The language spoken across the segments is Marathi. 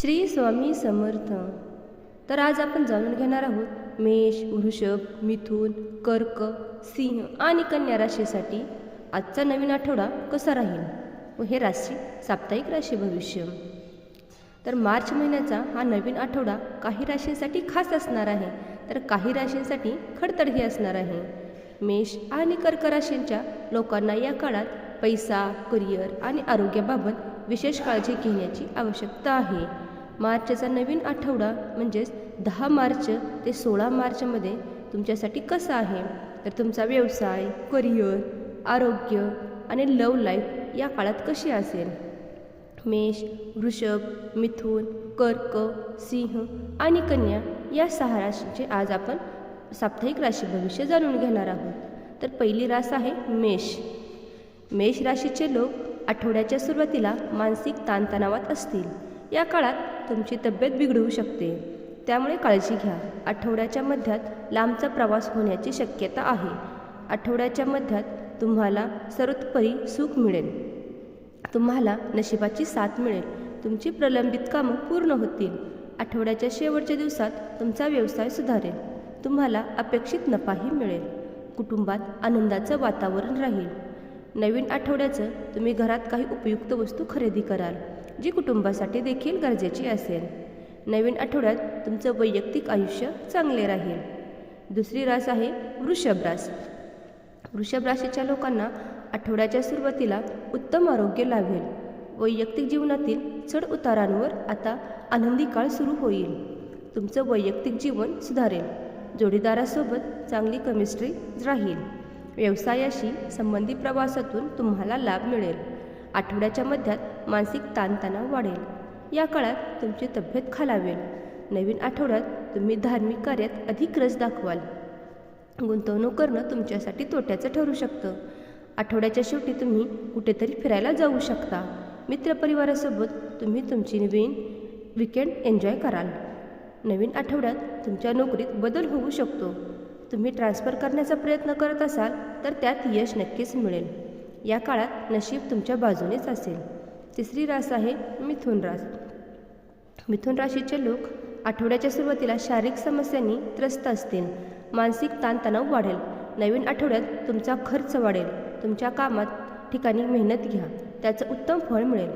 श्री स्वामी समर्थ. तर आज आपण जाणून घेणार आहोत मेष वृषभ मिथून कर्क सिंह आणि कन्या राशीसाठी आजचा नवीन आठवडा कसा राहील? व हे राशी साप्ताहिक राशी भविष्य. तर मार्च महिन्याचा हा नवीन आठवडा काही राशींसाठी खास असणार आहे. तर काही राशींसाठी खडतडही असणार आहे. मेष आणि कर्क राशींच्या लोकांना या काळात पैसा करिअर आणि आरोग्याबाबत विशेष काळजी घेण्याची आवश्यकता आहे. मार्चचा नवीन आठवडा म्हणजेच दहा मार्च ते सोळा मार्चमध्ये तुमच्यासाठी कसा आहे? तर तुमचा व्यवसाय करिअर आरोग्य आणि लव लाईफ या काळात कशी असेल? मेष वृषभ मिथुन कर्क सिंह आणि कन्या या सहा राशींचे आज आपण साप्ताहिक राशी भविष्य जाणून घेणार आहोत. तर पहिली रास आहे मेष. मेष राशीचे लोक आठवड्याच्या सुरुवातीला मानसिक ताणतणावात असतील. या काळात तुमची तब्येत बिघडू शकते. त्यामुळे काळजी घ्या. आठवड्याच्या मध्यात लांबचा प्रवास होण्याची शक्यता आहे. आठवड्याच्या मध्यात तुम्हाला सर्वोत्परी सुख मिळेल. तुम्हाला नशिबाची साथ मिळेल. तुमची प्रलंबित कामं पूर्ण होतील. आठवड्याच्या शेवटच्या दिवसात तुमचा व्यवसाय सुधारेल. तुम्हाला अपेक्षित नफाही मिळेल. कुटुंबात आनंदाचं वातावरण राहील. नवीन आठवड्याचं तुम्ही घरात काही उपयुक्त वस्तू खरेदी कराल. जी कुटुंबासाठी देखील गरजेची असेल. नवीन आठवड्यात तुमचं वैयक्तिक आयुष्य चांगले राहील. दुसरी रास आहे वृषभ रास. वृषभ राशीच्या लोकांना आठवड्याच्या सुरुवातीला उत्तम आरोग्य लाभेल. वैयक्तिक जीवनातील चढ उतारांवर आता आनंदी काळ सुरू होईल. तुमचं वैयक्तिक जीवन सुधारेल. जोडीदारासोबत चांगली केमिस्ट्री राहील. व्यवसायाशी संबंधित प्रवासातून तुम्हाला लाभ मिळेल. आठवड्याच्या मध्यात मानसिक ताणतणाव वाढेल. या काळात तुमची तब्येत खालावेल. नवीन आठवड्यात तुम्ही धार्मिक कार्यात अधिक रस दाखवाल. गुंतवणूक करणं तुमच्यासाठी तोट्याचं ठरू शकतं. आठवड्याच्या शेवटी तुम्ही कुठेतरी फिरायला जाऊ शकता. मित्रपरिवारासोबत तुम्ही तुमची नवीन विकेंड एन्जॉय कराल. नवीन आठवड्यात तुमच्या नोकरीत बदल होऊ शकतो. तुम्ही ट्रान्सफर करण्याचा प्रयत्न करत असाल तर त्यात यश नक्कीच मिळेल. या काळात नशीब तुमच्या बाजूनेच असेल. तिसरी रास आहे मिथुन रास. मिथुन राशीचे लोक आठवड्याच्या सुरुवातीला शारीरिक समस्यांनी त्रस्त असतील. मानसिक ताणतणाव वाढेल. नवीन आठवड्यात तुमचा खर्च वाढेल. तुमच्या कामात ठिकाणी मेहनत घ्या. त्याचं उत्तम फळ मिळेल.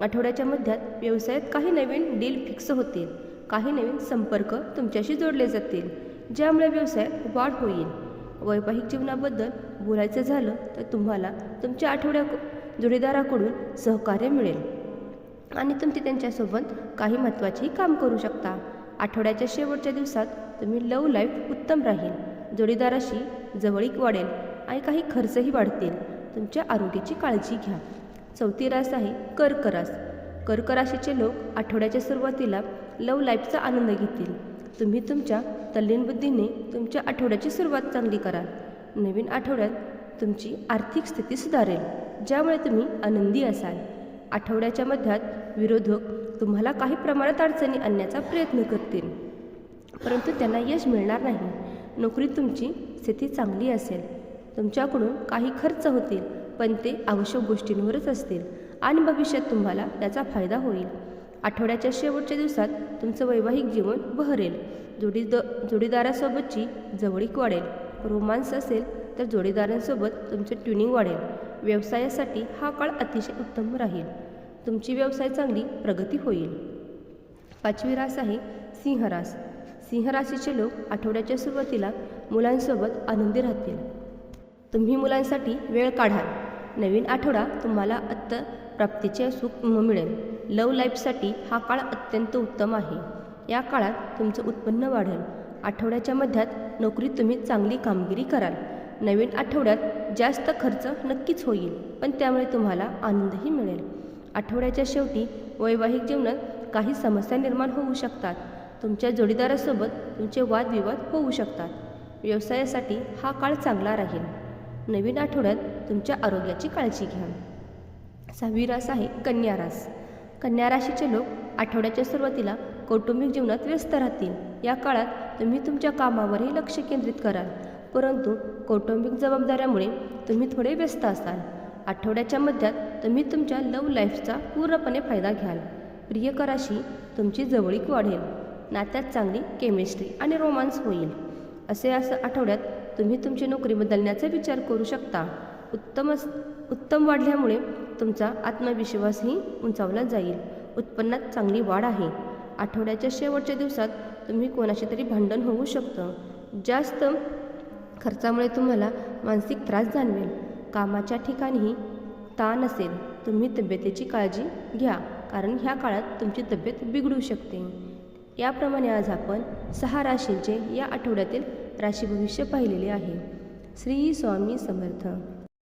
आठवड्याच्या मध्यात व्यवसायात काही नवीन डील फिक्स होतील. काही नवीन संपर्क तुमच्याशी जोडले जातील. ज्यामुळे व्यवसायात वाढ होईल. वैवाहिक जीवनाबद्दल बोलायचं झालं तर तुम्हाला तुमच्या आठवड्या जोडीदाराकडून सहकार्य मिळेल. आणि तुम्ही त्यांच्यासोबत काही महत्त्वाचेही काम करू शकता. आठवड्याच्या शेवटच्या दिवसात तुम्ही लव लाईफ उत्तम राहील. जोडीदाराशी जवळीक वाढेल आणि काही खर्चही वाढतील. तुमच्या आरोग्याची काळजी घ्या. चौथी रास आहे कर्क रास कर्क राशीचे लोक आठवड्याच्या सुरुवातीला लव लाईफचा आनंद घेतील. तुम्ही तुमच्या तल्लीन बुद्धीने तुमच्या आठवड्याची सुरुवात चांगली कराल. नवीन आठवड्यात तुमची आर्थिक स्थिती सुधारेल ज्यामुळे तुम्ही आनंदी असाल. आठवड्याच्या मध्यात विरोधक तुम्हाला काही प्रमाणात अडचणी आणण्याचा प्रयत्न करतील. परंतु त्यांना यश मिळणार नाही. नोकरीत तुमची स्थिती चांगली असेल. तुमच्याकडून काही खर्च होतील पण ते आवश्यक गोष्टींवरच असतील आणि भविष्यात तुम्हाला त्याचा फायदा होईल. आठवड्याच्या शेवटच्या दिवसात तुमचं वैवाहिक जीवन बहरेल. जोडीद जोडीदारासोबतची जवळीक वाढेल. रोमांस असेल तर जोडीदारांसोबत तुमचे ट्युनिंग वाढेल. व्यवसायासाठी हा काळ अतिशय उत्तम राहील. तुमची व्यवसाय चांगली प्रगती होईल. पाचवी रास आहे सिंहरास सिंहराशीचे लोक आठवड्याच्या सुरुवातीला मुलांसोबत आनंदी राहतील. तुम्ही मुलांसाठी वेळ काढाल. नवीन आठवडा तुम्हाला अत्त प्राप्तीचे सुख मिळेल. लव लाईफसाठी हा काळ अत्यंत उत्तम आहे. या काळात तुमचं उत्पन्न वाढेल. आठवड्याच्या मध्यात नोकरीत तुम्ही चांगली कामगिरी कराल. नवीन आठवड्यात जास्त खर्च नक्कीच होईल पण त्यामुळे तुम्हाला आनंदही मिळेल. आठवड्याच्या शेवटी वैवाहिक जीवनात काही समस्या निर्माण होऊ शकतात. तुमच्या जोडीदारासोबत तुमचे वादविवाद होऊ शकतात. व्यवसायासाठी हा काळ चांगला राहील. नवीन आठवड्यात तुमच्या आरोग्याची काळजी घ्या. सहावी रास आहे कन्या रास. कन्या राशीचे लोक आठवड्याच्या सुरुवातीला कौटुंबिक जीवनात व्यस्त राहतील. या काळात तुम्ही तुमच्या कामावरही लक्ष केंद्रित कराल. परंतु कौटुंबिक जबाबदाऱ्यामुळे तुम्ही थोडे व्यस्त असाल. आठवड्याच्या मध्यात तुम्ही तुमच्या लव लाईफचा पूर्णपणे फायदा घ्याल. प्रियकराशी तुमची जवळीक वाढेल. नात्यात चांगली केमिस्ट्री आणि रोमांस होईल. असे असं आठवड्यात तुम्ही तुमची नोकरी बदलण्याचा विचार करू शकता. उत्तम उत्तम वाढल्यामुळे तुमचा आत्मविश्वासही उंचावला जाईल. उत्पन्नात चांगली वाढ आहे. आठवड्याच्या शेवटच्या दिवसात तुम्ही कोणाशी तरी भांडण होऊ शकतं. जास्त खर्चामुळे तुम्हाला मानसिक त्रास जाणवेल. कामाच्या ठिकाणीही ताण असेल तुम्ही तब्येतीची काळजी घ्या कारण ह्या काळात तुमची तब्येत बिघडू शकते. याप्रमाणे आज आपण सहा राशींचे या आठवड्यातील राशी भविष्य पाहिलेले आहे. श्री स्वामी समर्थ.